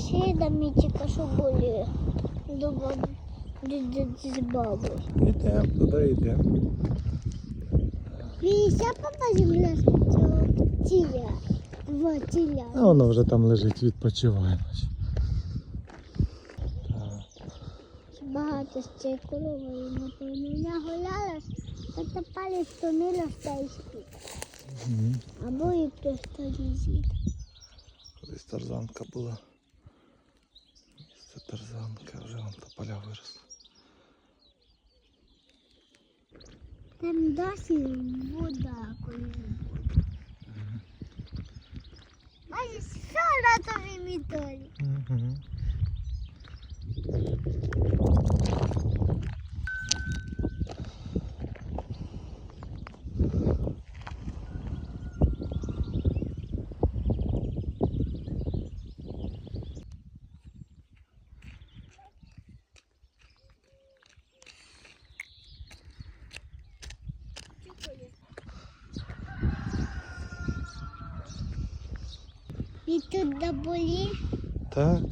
сусідами тільки що були. До. З бабою. Йдемо, туди йдемо. Віся, папа земля тіля. Два тіля. А воно вже там лежить, відпочиває. Багато з цієї коровою, напевно. Я гуляла, та тепер втомилася та й спить. Або і просто лізить. Колись тарзанка була. Це тарзанка, вже вон тополя виросли. Там досі вода коли. Бачиш, що на тобі мітолі? Угу. тут доболі? Так.